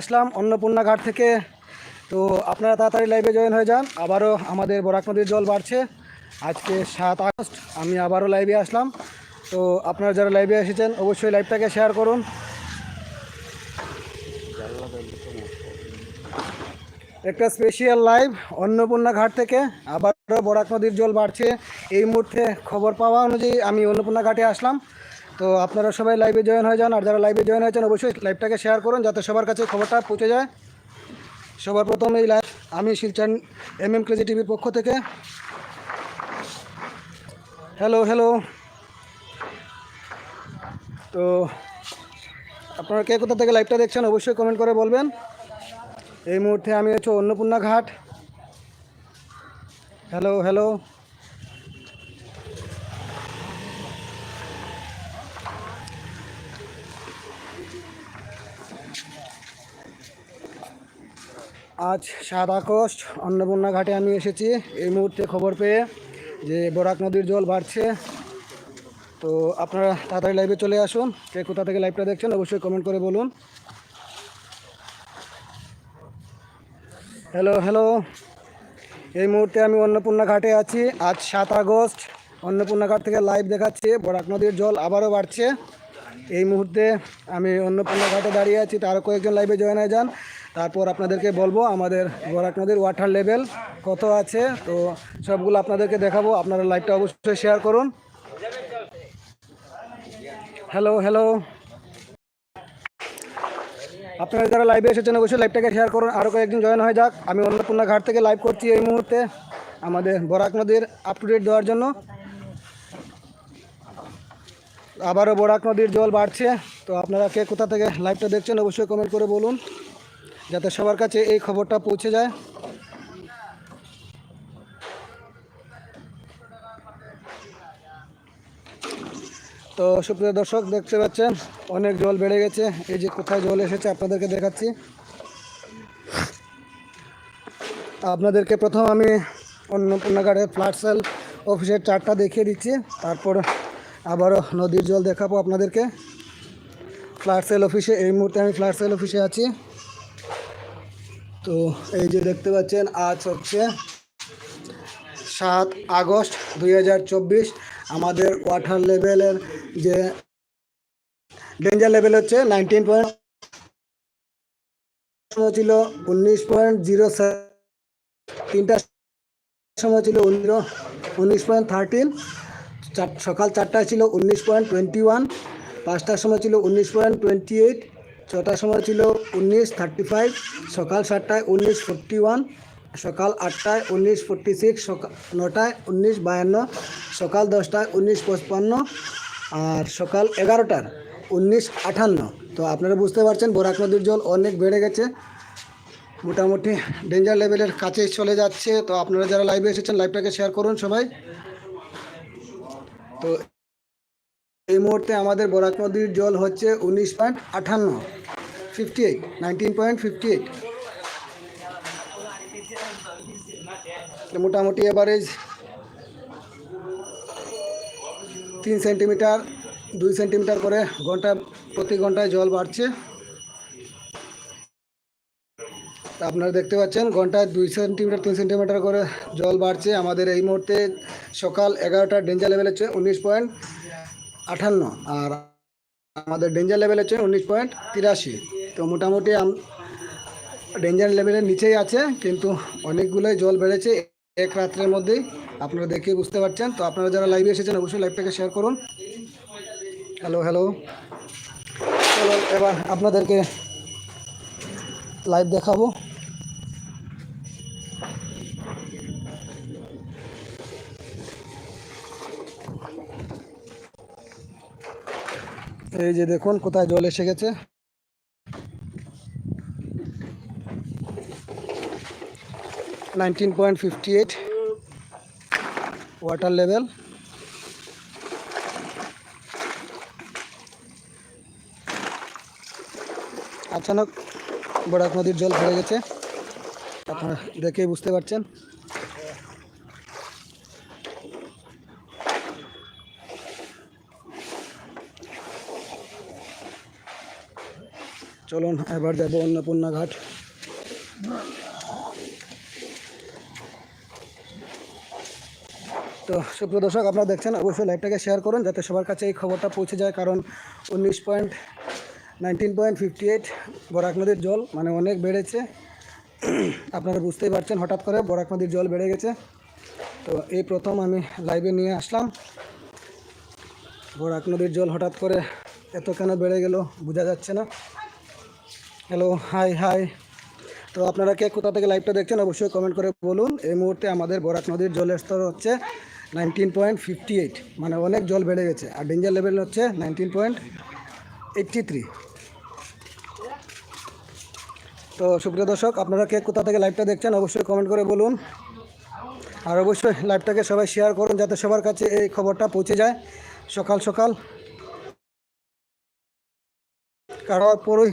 আসলাম অন্নপূর্ণা ঘাট থেকে। তো আপনারা তাড়াতাড়ি লাইভে জয়েন হয়ে যান। আবারও আমাদের বরাক নদীর জল বাড়ছে। আজকে সাত আগস্ট, আমি আবারও লাইভে আসলাম। তো আপনারা যারা লাইভে এসেছেন, অবশ্যই লাইভটাকে শেয়ার করুন। একটা স্পেশাল লাইভ অন্নপূর্ণা ঘাট থেকে। আবারও বরাক নদীর জল বাড়ছে। এই মুহূর্তে খবর পাওয়া অনুযায়ী আমি অন্নপূর্ণা ঘাটে আসলাম। তো আপনারা সবাই লাইভে জয়েন হয়ে যান, আর যারা লাইভে জয়েন হয়েছেন, অবশ্যই লাইভটাকে শেয়ার করুন যাতে সবার কাছে খবরটা পৌঁছে যায়। সবার প্রথম এই লাইভ আমি শিলচান এম এম ক্রেজি টিভির পক্ষ থেকে। হ্যালো হ্যালো তো আপনারা কে কোথা থেকে লাইভটা দেখছেন, অবশ্যই কমেন্ট করে বলবেন। এই মুহূর্তে আমি হচ্ছে অন্নপূর্ণা ঘাট। হ্যালো হ্যালো আজ সাত আগস্ট, অন্নপূর্ণা ঘাটে আমি এসেছি। এই মুহূর্তে খবর পেয়ে যে বরাক নদীর জল বাড়ছে। তো আপনারা তাড়াতাড়ি লাইভে চলে আসুন। কে কোথা থেকে লাইভটা দেখছেন অবশ্যই কমেন্ট করে বলুন। হ্যালো হ্যালো এই মুহূর্তে আমি অন্নপূর্ণা ঘাটে আছি। আজ সাত আগস্ট, অন্নপূর্ণা ঘাট থেকে লাইভ দেখাচ্ছি। বরাক নদীর জল আবারও বাড়ছে। এই মুহূর্তে আমি অন্নপূর্ণা ঘাটে দাঁড়িয়ে আছি। তারও কয়েকজন লাইভে জয়েন হয়ে যান। তারপর আপনাদেরকে বলব, আমাদের বরাক নদীর ওয়াটার লেভেল কত আছে? তো সবগুলো আপনাদেরকে দেখাবো, আপনারা লাইভটা অবশ্যই শেয়ার করুন। হ্যালো হ্যালো আপনারা যারা লাইভে এসেছেন, অবশ্যই লাইভটাকে শেয়ার করুন। আরও কয়েকদিন জয়েন হয়ে যাক। আমি অন্নপূর্ণা ঘাট থেকে লাইভ করছি এই মুহূর্তে। আমাদের বরাক নদীর আপ টু ডেট দেওয়ার জন্য। আবারও বরাক নদীর জল বাড়ছে। তো আপনারা কে কোথা থেকে লাইভটা দেখছেন, অবশ্যই কমেন্ট করে বলুন। যাতে সবার কাছে এই খবরটা পৌঁছে যায়। তো সুপ্রিয় দর্শক, দেখতে পাচ্ছেন, অনেক জল বেড়ে গেছে। এই যে কোথায় জল এসেছে আপনাদেরকে দেখাচ্ছি। আপনাদেরকে প্রথম আমি অন্নপূর্ণাঘাটের ফ্ল্যাট সেল অফিসের চারটা দেখিয়ে দিচ্ছি। তারপর আবারও নদীর জল দেখাবো আপনাদেরকে। ফ্ল্যাট সেল অফিসে এই মুহূর্তে আমি ফ্ল্যাট সেল অফিসে আছি। তো এই যে দেখতে পাচ্ছেন, আজ হচ্ছে সাত আগস্ট দু হাজার চব্বিশ। আমাদের ওয়াটার লেভেলের যে ডেঞ্জার লেভেল হচ্ছে নাইনটিন পয়েন্ট সময় ছিল উনিশ পয়েন্ট জিরো তিনটার সময় ছিল উনিশ পয়েন্ট থার্টিন সকাল চারটায় ছিল উনিশ পয়েন্ট টোয়েন্টি ওয়ান পাঁচটার সময় ছিল উনিশ পয়েন্ট টোয়েন্টি এইট ছটার সময় ছিল উনিশ থার্টি ফাইভ সকাল সাতটায় উনিশ ফোরটি ওয়ান সকাল আটটায় উনিশ ফোরটি সিক্স সকাল নটায় উনিশ বায়ান্ন, সকাল দশটায় উনিশ পঁচপান্ন আর সকাল এগারোটার উনিশ আটান্ন। তো আপনারা বুঝতে পারছেন, বরাক নদীর জল অনেক বেড়ে গেছে। মোটামুটি ডেঞ্জার লেভেলের কাছে চলে যাচ্ছে। তো আপনারা যারা লাইভে এসেছেন লাইভটাকে শেয়ার করুন সবাই। তো এই মুহূর্তে আমাদের বরাক নদীর জল হচ্ছে উনিশ পয়েন্ট আটান্ন fifty eight nineteen point fifty eight মোটামুটি এভারেজ তিন সেন্টিমিটার দুই সেন্টিমিটার করে ঘণ্টা, প্রতি ঘন্টায় জল বাড়ছে। আপনারা দেখতে পাচ্ছেন, ঘন্টায় দুই সেন্টিমিটার তিন সেন্টিমিটার করে জল বাড়ছে। আমাদের এই মুহূর্তে সকাল এগারোটার ডেঞ্জার লেভেল হচ্ছে উনিশ পয়েন্ট আটান্ন আর আমাদের ডেঞ্জার লেভেল হচ্ছে উনিশ পয়েন্ট তিরাশি। তো মোটামুটি ডেঞ্জার লেভেলের নিচেই আছে, কিন্তু অনেকগুলোই জল বেড়েছে এক রাত্রের মধ্যেই। আপনারা দেখে বুঝতে পারছেন। তো আপনারা যারা লাইভে এসেছেন, অবশ্যই লাইভটাকে শেয়ার করুন। হ্যালো হ্যালো চলো, এবার আপনাদেরকে লাইভ দেখাবো। এই যে দেখুন কোথায় জল এসে গেছে। Point fifty eight water level আচানক Barak নদীর জল ভরে গেছে। আপনারা দেখেই বুঝতে পারছেন। চলুন, এবার যাব অন্নপূর্ণা ঘাট তো সুপ্রিয় দর্শক, আপনারা দেখছেন, অবশ্যই লাইভটাকে শেয়ার করুন যাতে সবার কাছে এই খবরটা পৌঁছে যায়। কারণ উনিশ point nineteen point fifty eight Barak নদীর জল মানে অনেক বেড়েছে। আপনারা বুঝতেই পারছেন, হঠাৎ করে বরাক নদীর জল বেড়ে গেছে। তো এই প্রথম আমি লাইভে নিয়ে আসলাম। বরাক নদীর জল হঠাৎ করে এত কেন বেড়ে গেল, বোঝা যাচ্ছে না। হ্যালো হাই হাই তো আপনারা কে কোথা থেকে লাইভটা দেখছেন অবশ্যই কমেন্ট করে বলুন। এই মুহূর্তে আমাদের বরাক নদীর জলের স্তর হচ্ছে নাইনটিন পয়েন্ট ফিফটি এইট মানে অনেক জল বেড়ে গেছে। আর ডেঞ্জার লেভেল হচ্ছে নাইনটিন পয়েন্ট এইট্টি থ্রি তো সুপ্রিয় দর্শক, আপনারা কে কোথা থেকে লাইভটা দেখছেন অবশ্যই কমেন্ট করে বলুন। আর অবশ্যই লাইভটাকে সবাই শেয়ার করুন, যাতে সবার কাছে এই খবরটা পৌঁছে যায় সকাল সকাল। কারণ পরই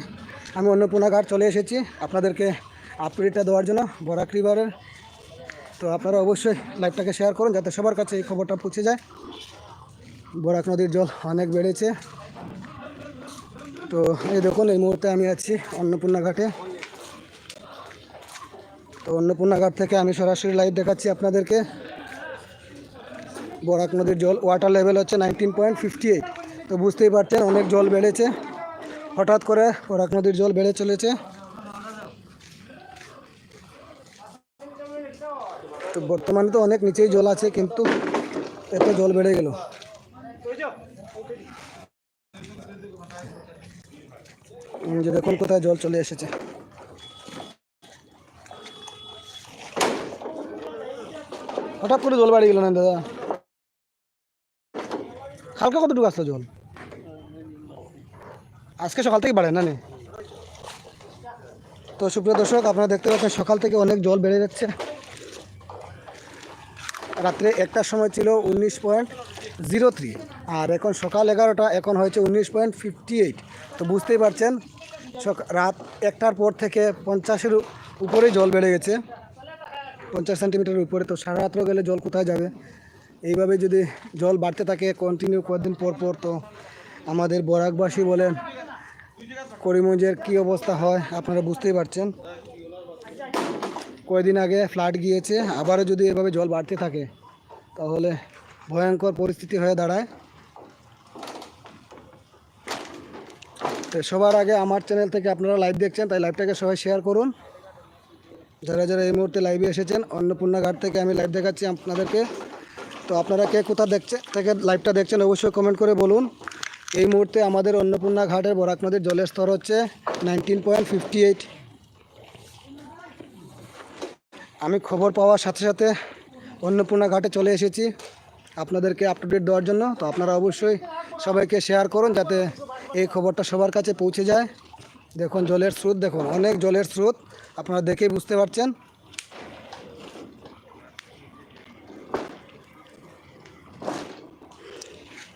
আমি অন্নপূর্ণা ঘাট চলে এসেছি আপনাদেরকে আপডেটটা দেওয়ার জন্য, বরাক রিভারের তো আপনারা অবশ্যই লাইভটাকে শেয়ার করুন যাতে সবার কাছে এই খবরটা পৌঁছে যায়। বরাক নদীর জল অনেক বেড়েছে। তো এই দেখুন, এই মুহূর্তে আমি আছি অন্নপূর্ণা ঘাটে তো অন্নপূর্ণা ঘাট থেকে আমি সরাসরি লাইভ দেখাচ্ছি আপনাদেরকে। বরাক নদীর জল ওয়াটার লেভেল হচ্ছে নাইনটিন পয়েন্ট ফিফটি এইট তো বুঝতেই পারছেন, অনেক জল বেড়েছে। হঠাৎ করে বরাক নদীর জল বেড়ে চলেছে। তো বর্তমানে তো অনেক নিচেই জল আছে, কিন্তু এত জল বেড়ে গেল। যে দেখুন কোথায় জল চলে এসেছে। হঠাৎ করে জল বাড়ি গেল না দাদা? হালকা কতটুকু আসলো জল? আজকে সকাল থেকে বাড়ে না তো সুপ্রিয় দর্শক, আপনারা দেখতে পাচ্ছেন সকাল থেকে অনেক জল বেড়ে যাচ্ছে। রাত্রে একটার সময় ছিল উনিশ পয়েন্ট জিরো থ্রি, আর এখন সকাল এগারোটা, এখন হয়েছে উনিশ পয়েন্ট ফিফটি এইট। তো বুঝতেই পারছেন রাত একটার পর থেকে পঞ্চাশের উ- উপরেই জল বেড়ে গেছে। পঞ্চাশ সেন্টিমিটারের উপরে, তো সারা রাত্র গেলে জল কোথায় যাবে? এইভাবে যদি জল বাড়তে থাকে কন্টিনিউ কয়েকদিন পর পর, তো আমাদের বরাকবাসী বলেন করিমগঞ্জের কী অবস্থা হয় আপনারা বুঝতেই পারছেন। কয়েকদিন আগে ফ্লাড গিয়েছে, আবারও যদি এভাবে জল বাড়তে থাকে, তাহলে ভয়ঙ্কর পরিস্থিতি হয়ে দাঁড়ায়। তো সবার আগে আমার চ্যানেল থেকে আপনারা লাইভ দেখছেন, তাই লাইভটাকে সবাই শেয়ার করুন। যারা যারা এই মুহূর্তে লাইভে এসেছেন অন্নপূর্ণা ঘাট থেকে আমি লাইভ দেখাচ্ছি আপনাদেরকে। তো আপনারা কে কোথা দেখছে, থেকে লাইভটা দেখছেন, অবশ্যই কমেন্ট করে বলুন। এই মুহূর্তে আমাদের অন্নপূর্ণা ঘাটের বরাক নদীর জলের স্তর হচ্ছে নাইনটিন পয়েন্ট ফিফটি এইট আমি খবর পাওয়ার সাথে সাথে অন্নপূর্ণা ঘাটে চলে এসেছি। আপনাদেরকে আপডেট দেওয়ার জন্য, তো আপনারা অবশ্যই সবাইকে শেয়ার করুন যাতে এই খবরটা সবার কাছে পৌঁছে যায়। দেখুন, জলের স্রোত, দেখুন, অনেক জলের স্রোত। আপনারা দেখেই বুঝতে পারছেন।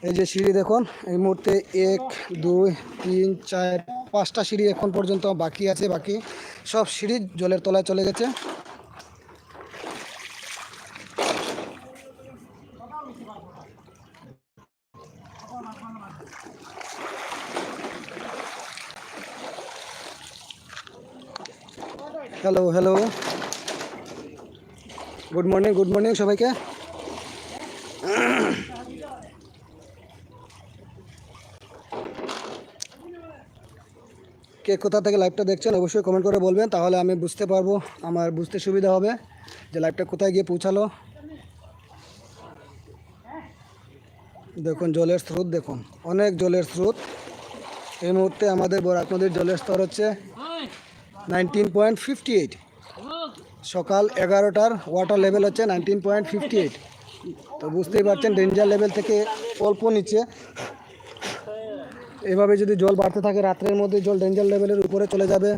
এই যে সিঁড়ি দেখুন, এই মুহূর্তে এক, দুই, তিন, চার, পাঁচটা সিঁড়ি এখন পর্যন্ত বাকি আছে, বাকি সব সিঁড়ি জলের তলায় চলে গেছে। Hello hello good morning good morning সবাইকে। কে কোথা থেকে লাইভটা দেখছেন, অবশ্যই কমেন্ট করে বলবেন, তাহলে আমি বুঝতে পারব, আমার বুঝতে সুবিধা হবে যে লাইভটা কোথায় গিয়ে পৌঁছালো। দেখুন, জলের স্রোত, দেখুন, অনেক জলের স্রোত। এই মুহূর্তে আমাদের বরাক নদীর জলের স্তর হচ্ছে নাইনটিন পয়েন্ট ফিফটি এইট সকাল এগারোটার ওয়াটার লেভেল হচ্ছে নাইনটিন পয়েন্ট ফিফটি এইট তো বুঝতেই পারছেন ডেঞ্জার লেভেল থেকে অল্প নিচে। এভাবে যদি জল বাড়তে থাকে, রাত্রের মধ্যে জল ডেঞ্জার লেভেলের উপরে চলে যাবে।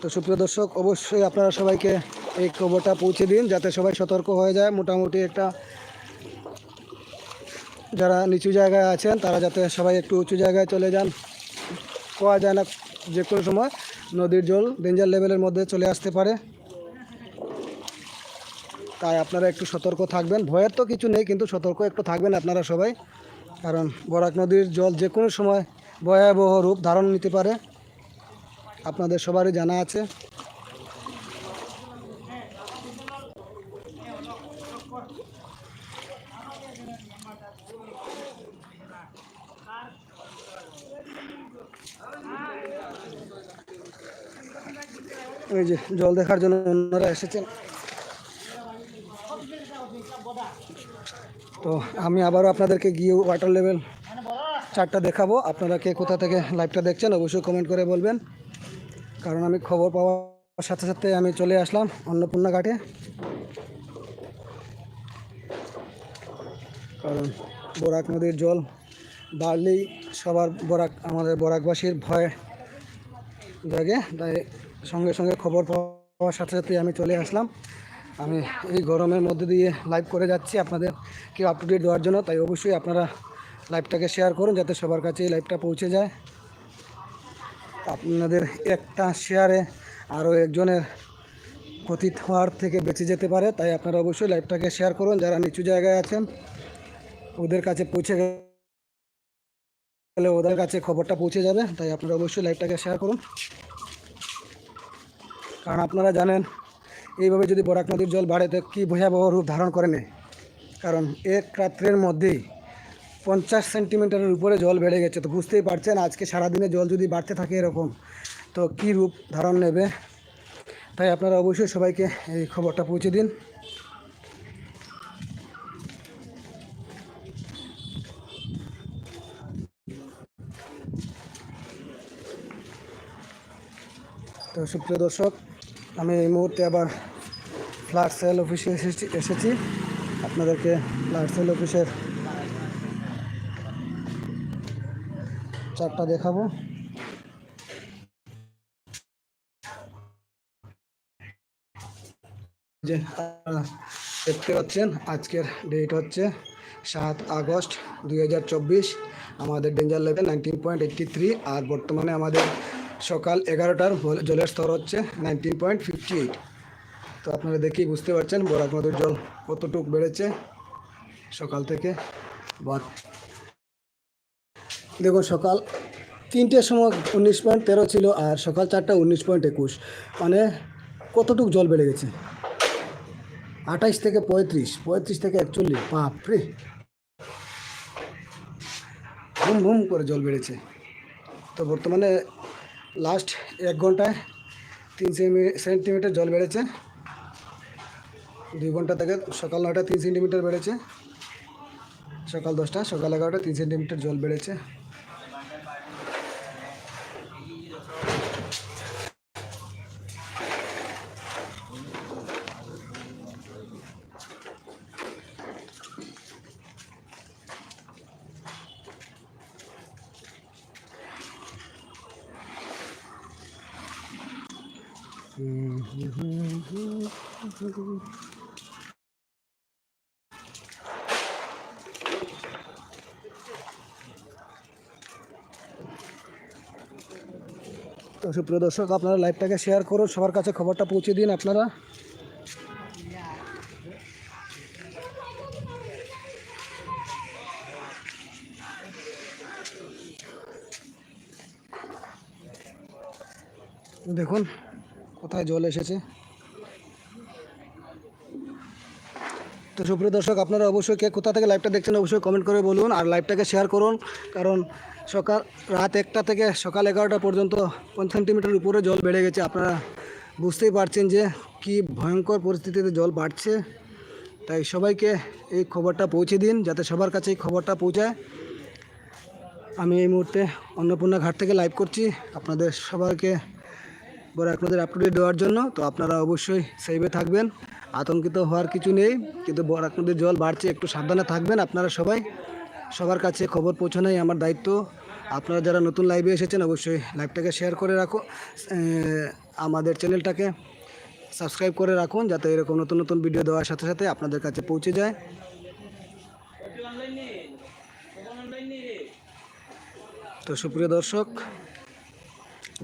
তো সুপ্রিয় দর্শক, অবশ্যই আপনারা সবাইকে এই খবরটা পৌঁছে দিন, যাতে সবাই সতর্ক হয়ে যায়। মোটামুটি একটা যারা নিচু জায়গায় আছেন, তারা যাতে সবাই একটু উঁচু জায়গায় চলে যান। পাওয়া যায় না যে কোনো সময় নদীর জল ডেঞ্জার লেভেলের মধ্যে চলে আসতে পারে। তাই আপনারা একটু সতর্ক থাকবেন। ভয়ের তো কিছু নেই, কিন্তু সতর্ক একটু থাকবেন আপনারা সবাই। কারণ বরাক নদীর জল যে কোনো সময় ভয়াবহ রূপ ধারণ নিতে পারে। আপনাদের সবারই জানা আছে। এই যে জল দেখার জন্য অন্যরা এসেছেন। তো আমি আবারও আপনাদেরকে গিয়ে ওয়াটার লেভেল চারটা দেখাবো। আপনারা কে কোথা থেকে লাইভটা দেখছেন অবশ্যই কমেন্ট করে বলবেন। কারণ আমি খবর পাওয়ার সাথে সাথে আমি চলে আসলাম অন্নপূর্ণা ঘাটে কারণ বরাক নদীর জল বাড়লেই সবার বরাক, আমাদের বরাকবাসীর ভয় জাগে। তাই সঙ্গে সঙ্গে খবর পাওয়ার সাথে সাথে আমি চলে আসলাম। আমি এই গরমের মধ্যে দিয়ে লাইভ করে যাচ্ছি। আপনাদের কেউ আপ টু ডেট দেওয়ার জন্য, তাই অবশ্যই আপনারা লাইভটাকে শেয়ার করুন, যাতে সবার কাছে এই লাইভটা পৌঁছে যায়। আপনাদের একটা শেয়ারে আরও একজনের ক্ষতি হওয়ার থেকে বেঁচে যেতে পারে, তাই আপনারা অবশ্যই লাইভটাকে শেয়ার করুন। যারা নিচু জায়গায় আছেন, ওদের কাছে পৌঁছে গেলে ওদের কাছে খবরটা পৌঁছে যাবে, তাই আপনারা অবশ্যই লাইভটাকে শেয়ার করুন। কারণ আপনারা জানেন এইভাবে যদি বরাক নদীর জল বাড়ে, তো কী ভয়াবহ রূপ ধারণ করে নেয় কারণ এক রাত্রের মধ্যেই পঞ্চাশ সেন্টিমিটারের উপরে জল বেড়ে গেছে। তো বুঝতেই পারছেন, আজকে সারাদিনে জল যদি বাড়তে থাকে এরকম, তো কী রূপ ধারণ নেবে? তাই আপনারা অবশ্যই সবাইকে এই খবরটা পৌঁছে দিন। তো সুপ্রিয় দর্শক আমি এই মুহূর্তে আবার ফ্ল্যাট সেল অফিসে এসেছি এসেছি। আপনাদেরকে ফ্ল্যাট সেল অফিসের চারটা দেখাবো। যে দেখতে পাচ্ছেন, আজকের ডেট হচ্ছে সাত আগস্ট দুই হাজার চব্বিশ। আমাদের danger level nineteen point eighty three আর বর্তমানে আমাদের সকাল এগারোটার জলের স্তর হচ্ছে নাইনটিন পয়েন্ট ফিফটি এইট তো আপনারা দেখেই বুঝতে পারছেন, বরাক নদীর জল কতটুক বেড়েছে সকাল থেকে বা দেখুন, সকাল তিনটের সময় উনিশ পয়েন্ট তেরো ছিল আর সকাল চারটা উনিশ পয়েন্ট একুশ। মানে কতটুক জল বেড়ে গেছে? আঠাইশ থেকে পঁয়ত্রিশ পঁয়ত্রিশ থেকে একচল্লিশ বাপরে ভুম ভুম করে জল বেড়েছে। তো বর্তমানে লাস্ট এক ঘন্টায় তিন সেন্টিমিটার জল বেড়েছে। দুই ঘণ্টা থেকে সকাল নয়টা তিন সেন্টিমিটার বেড়েছে। সকাল দশটা সকাল এগারোটা তিন সেন্টিমিটার জল বেড়েছে। তো সুপ্রিয় দর্শক আপনারা লাইভটাকে শেয়ার করুন সবার কাছে খবরটা পৌঁছে দিন আপনারা দেখুন কোথায় জল এসেছে। তো সুপ্রিয় দর্শক, আপনারা অবশ্যই কে কোথা থেকে লাইভটা দেখছেন অবশ্যই কমেন্ট করে বলুন আর লাইভটাকে শেয়ার করুন, কারণ সকাল, রাত একটা থেকে সকাল এগারোটা পর্যন্ত পঞ্চাশ সেন্টিমিটার উপরে জল বেড়ে গেছে। আপনারা বুঝতেই পারছেন যে কি ভয়ঙ্কর পরিস্থিতিতে জল বাড়ছে। তাই সবাইকে এই খবরটা পৌঁছে দিন, যাতে সবার কাছে এই খবরটা পৌঁছায়। আমি এই মুহূর্তে অন্নপূর্ণা ঘাট থেকে লাইভ করছি। আপনাদের সবাইকে বড় আপনাদের আপ টু ডেট দেওয়ার জন্য, তো আপনারা অবশ্যই সেভে থাকবেন। আতঙ্কিত হওয়ার কিছু নেই, কিন্তু বরাক নদীর জল বাড়ছে, একটু সাবধানে থাকবেন আপনারা সবাই। সবার কাছে খবর পৌঁছানোই আমার দায়িত্ব। আপনারা যারা নতুন লাইভে এসেছেন, অবশ্যই লাইভটাকে শেয়ার করে রাখো। আমাদের চ্যানেলটাকে সাবস্ক্রাইব করে রাখুন, যাতে এরকম নতুন নতুন ভিডিও দেওয়ার সাথে সাথে আপনাদের কাছে পৌঁছে যায়। তো সুপ্রিয় দর্শক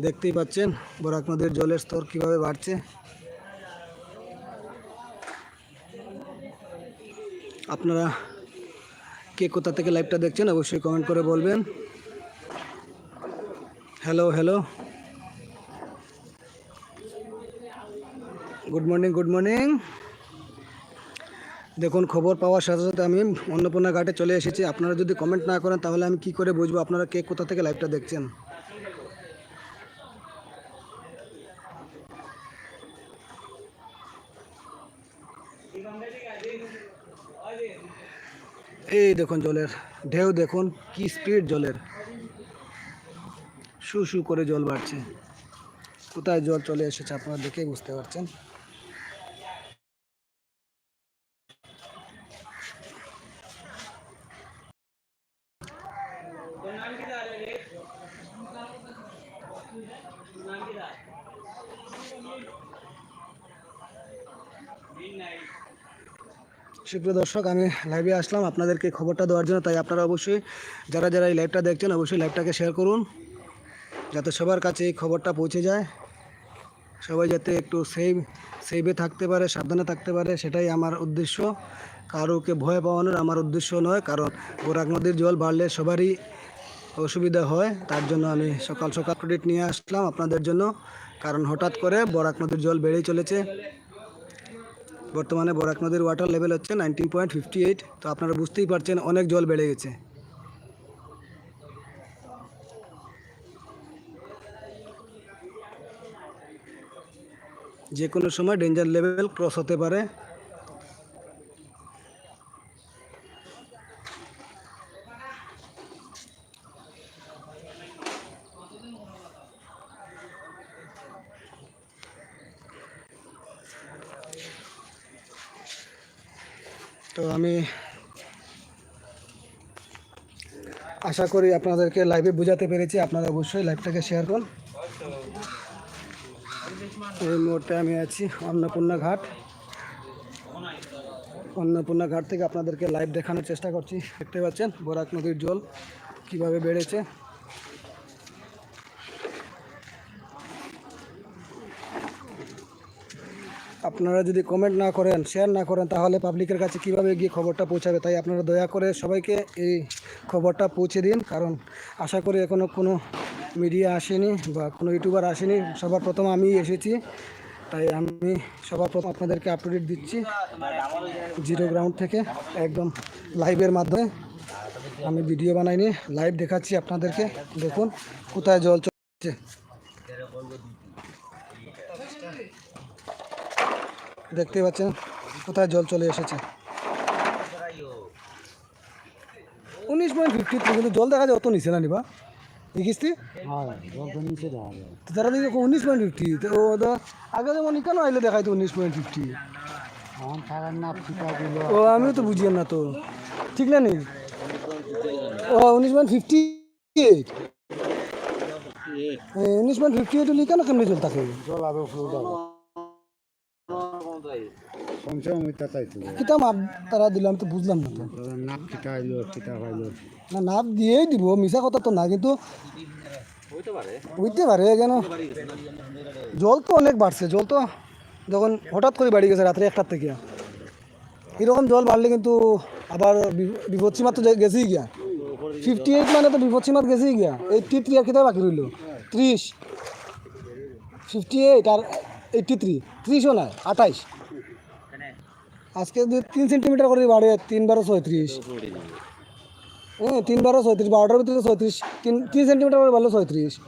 দেখতেই পাচ্ছেন বরাক নদীর জলের স্তর কীভাবে বাড়ছে। আপনারা কে কোথা থেকে লাইভটা দেখছেন অবশ্যই কমেন্ট করে বলবেন। Hello hello. Good morning good morning. দেখুন, খবর পাওয়ার সাথে সাথে আমি অন্নপূর্ণা ঘাটে চলে এসেছি। আপনারা যদি কমেন্ট না করেন, তাহলে আমি কি করে বুঝব আপনারা কে কোথা থেকে লাইভটা দেখছেন এই দেখুন জলের ঢেউ, দেখুন কি স্পিড জলের। শু শু করে জল বাড়ছে। কোথায় জল চলে এসেছে আপনারা দেখেই বুঝতে পারছেন। সুপ্রিয় দর্শক, আমি লাইভে আসলাম আপনাদেরকে খবরটা দেওয়ার জন্য, তাই আপনারা অবশ্যই যারা যারা এই লাইভটা দেখছেন, অবশ্যই লাইভটাকে শেয়ার করুন, যাতে সবার কাছে এই খবরটা পৌঁছে যায়। সবাই যাতে একটু সেভ সেভে থাকতে পারে, সাবধানে থাকতে পারে, সেটাই আমার উদ্দেশ্য। কারোকে ভয় পাওয়ানোর আমার উদ্দেশ্য নয়, কারণ গোরাক নদীর জল বাড়লে সবারই অসুবিধা হয়, তার জন্য আমি সকাল সকাল ক্রেডিট নিয়ে আসলাম আপনাদের জন্য। কারণ হঠাৎ করে বরাক নদীর জল বেড়েই চলেছে। বর্তমানে বরাক নদীর ওয়াটার লেভেল হচ্ছে নাইনটিন পয়েন্ট ফিফটি এইট তো আপনারা বুঝতেই পারছেন অনেক জল বেড়ে গেছে। যে কোনো সময় ডেঞ্জার লেভেল ক্রস হতে পারে তো আমি আশা করি আপনাদেরকে লাইভে বোঝাতে পেরেছি। আপনারা অবশ্যই লাইভটাকে শেয়ার করুন। এই মুহূর্তে আমি আছি অন্নপূর্ণা ঘাট। অন্নপূর্ণা ঘাট থেকে আপনাদেরকে লাইভ দেখানোর চেষ্টা করছি। দেখতে পাচ্ছেন, বরাক নদীর জল কীভাবে বেড়েছে। আপনারা যদি কমেন্ট না করেন শেয়ার না করেন, তাহলে পাবলিকের কাছে কীভাবে গিয়ে খবরটা পৌঁছাবে? তাই আপনারা দয়া করে সবাইকে এই খবরটা পৌঁছে দিন। কারণ আশা করি এখনও কোনো মিডিয়া আসেনি বা কোনো ইউটিউবার আসেনি। সবার প্রথম আমি এসেছি। তাই আমি সবার প্রথম আপনাদেরকে আপডেট দিচ্ছি জিরো গ্রাউন্ড থেকে। একদম লাইভের মাধ্যমে। আমি ভিডিও বানাইনি লাইভ দেখাচ্ছি আপনাদেরকে। দেখুন, কোথায় জল চলছে। দেখতে পাচ্ছেন কোথায় জল চলে এসেছে। উনিশ পয়েন্ট ফিফটি থ্রি কিন্তু জল দেখা যায় অত নিচে না নিবা দেখিস তারা দেখি উনিশ পয়েন্ট ফিফটি তো আগে যেমন কেন আইলে দেখাই তো উনিশ পয়েন্ট ফিফটি ও আমিও তো বুঝিয়ে না তো। ঠিক না নেই ও উনিশ পয়েন্ট ফিফটি এইট উনিশ পয়েন্ট ফিফটি এইট কেন কেমনি জল থাকে তো কিতা মাপ? তারা দিলাম তো বুঝলাম না তো। নাক কিটা আইলো কিটা পাইলো। না নাপ দিয়েই দিব মিশা কথা তো না কিন্তু পারে। কেন? জল তো অনেক বাড়ছে জল তো যখন হঠাৎ করে বাড়ি গেছে রাত্রে একটার থেকে। এরকম জল বাড়লে কিন্তু আবার বিপদসীমা তো গেছেই গিয়া। ফিফটি এইট মানে তো বিপদসীমা গেছেই গিয়া। এইটটি থ্রি আর কিতা বাকি রইল? ত্রিশ। ফিফটি এইট আর এইটটি থ্রি ত্রিশও না আঠাইশ। আজকে যদি তিন সেন্টিমিটার করে বাড়ে, তিন বারো ছয়ত্রিশ। হ্যাঁ তিন বারো ছয়ত্রিশ, বারোটার ভিতরে ছয়ত্রিশ, তিন তিন সেন্টিমিটার করে বাড়লে ছয়ত্রিশ।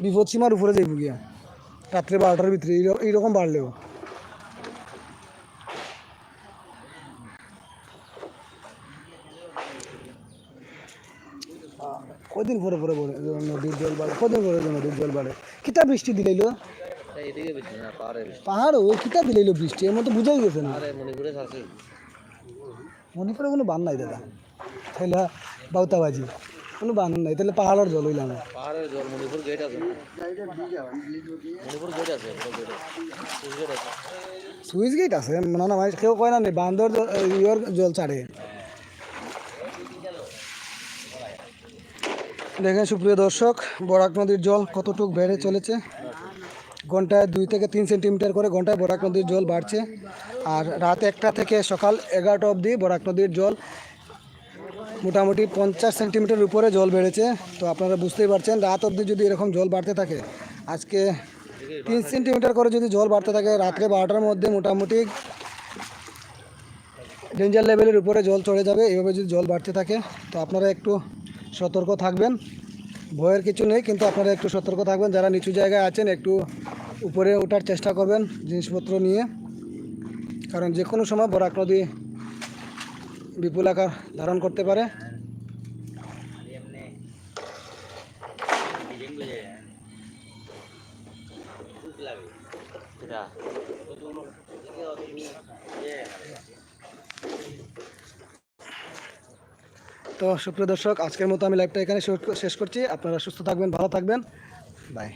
বিপদ সীমার উপরে যাইব গিয়া। রাত্রে বারোটার ভিতরে এইর- এইরকম বাড়লেও। কদিন পরে পরে পরে নদীর জল বাড়ে, কদিন পরে নদীর জল বাড়ে। কিতা বৃষ্টি দিলাইলো? পাহাড়ে ও কিতা দিলাইলো বৃষ্টি? এর মতো বুঝাই গেছে না? মণিপুরে আছে। মনে কোনো বান নাই দাদা। তাহলে বাউতাবাজি। কোনো বান নাই তাহলে পাহাড়ের জল হইলাম পাহাড়ের জল মণিপুর গেট আছে। মণিপুর গেট আছে বড় গেট গেট আছে। সুইচ গেট আছে? না না ভাই কেউ কয় না নি বান্দর ইয়র জল ছাড়ে। দেখেন সুপ্রিয় দর্শক বরাক নদীর জল কতটুক বেড়ে চলেছে? ঘন্টায় দুই থেকে তিন সেন্টিমিটার করে ঘন্টায় বরাক নদীর জল বাড়ছে। আর রাত একটা থেকে সকাল এগারোটা অবধি বরাক নদীর জল মোটামুটি পঞ্চাশ সেন্টিমিটার উপরে জল বেড়েছে। তো আপনারা বুঝতেই পারছেন, রাত অবধি যদি এরকম জল বাড়তে থাকে, আজকে তিন সেন্টিমিটার করে যদি জল বাড়তে থাকে, রাত্রে বারোটার মধ্যে মোটামুটি ডেঞ্জার লেভেলের উপরে জল চড়ে যাবে। এভাবে যদি জল বাড়তে থাকে, তো আপনারা একটু সতর্ক থাকবেন। ভয়ের কিছু নেই, কিন্তু আপনারা একটু সতর্ক থাকবেন। যারা নিচু জায়গায় আছেন, একটু উপরে ওঠার চেষ্টা করবেন জিনিসপত্র নিয়ে। কারণ যে কোনো সময় বরাক নদী বিপুল আকার ধারণ করতে পারে। তো সুপ্রিয় দর্শক, আজকের মতো আমি লাইভটা এখানে শেষ করছি। আপনারা সুস্থ থাকবেন, ভালো থাকবেন। বাই